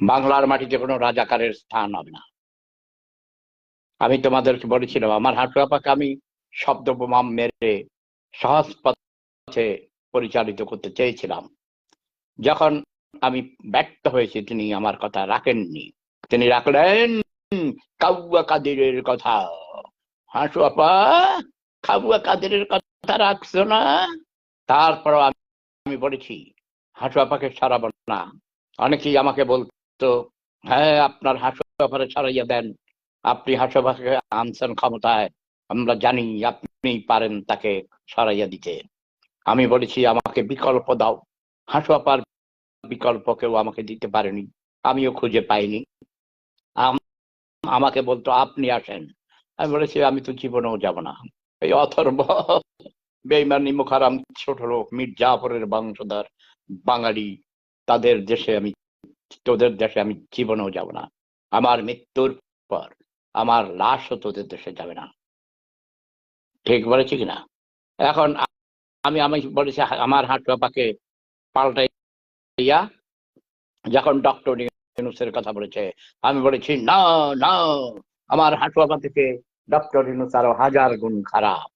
বাংলার মাটিতে কোনো রাজাকারের স্থান হবে না। আমি তোমাদেরকে বলেছিলাম, আমার হাঁটু আপাকে আমি শব্দ বোমাম মেরে সহজ পথে পরিচালিত করতে চেয়েছিলাম। যখন আমি ব্যর্থ হয়েছি, তিনি আমার কথা রাখেননি। তিনি রাখলেন, কাউয়া কাদিরের কথা। হাঁটু আপা, কাউয়া কাদিরের কথা রাখছো না? তারপর আমি বলেছি, হাঁটু আপাকে সরাবো না। অনেকেই আমাকে বলতো হ্যাঁ আপনার হাঁটু আপারে সরাইয়া দেন। আপনি হাঁটু আপাকে আনছেন ক্ষমতায়, আমরা জানি আপনি পারেন তাকে সরাইয়া দিতে। আমি বলেছি, আমাকে বিকল্প দাও। হাঁটু আপার বিকল্প কেউ আমাকে দিতে পারেনি, আমিও খুঁজে পাইনি। আম- আমাকে বলতো, আপনি আসেন। আমি বলেছি, আমি তো জীবনেও যাব না। এই অথর্ব বেইমানি মুখারাম ছোট লোক মির্জাফরের বংশধর বাঙালি, তাদের দেশে আমি তোদের দেশে আমি জীবনেও যাব না। আমার মৃত্যুর পর আমার লাশও তোদের দেশে যাবে না। ঠিক বলেছি কিনা? এখন আমি আমি বলেছি, আমার হাট বাপাকে পাল্টাইয়া যখন ডক্টর ইউনুসের কথা বলেছে, আমি বলেছি, না না, আমার হাঁটু বাবা থেকে ডক্টর ইউনুস আরও হাজার গুণ খারাপ।